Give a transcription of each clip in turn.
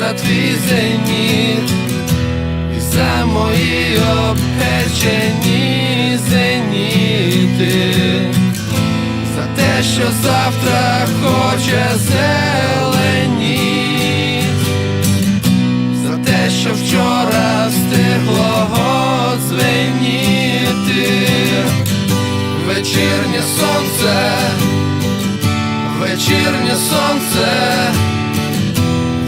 за твій зеніт, і за мої обпечені зеніти, за те, що завтра хоче зеленіть, за те, що вчора встигло дзвеніти, вечірнє сонце, вечірнє сонце.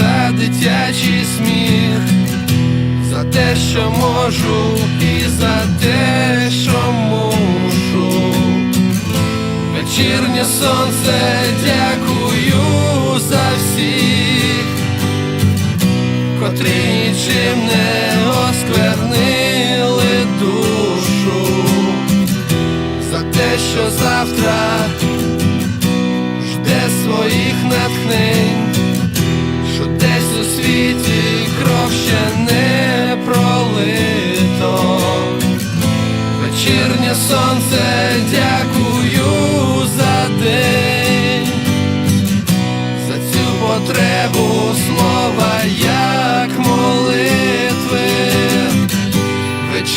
за дитячий сміх, за те, що можу, і за те, що мушу. Вечірнє сонце, дякую за всіх, котрі нічим не осквернили душу, за те, що завтра жде своїх натхнень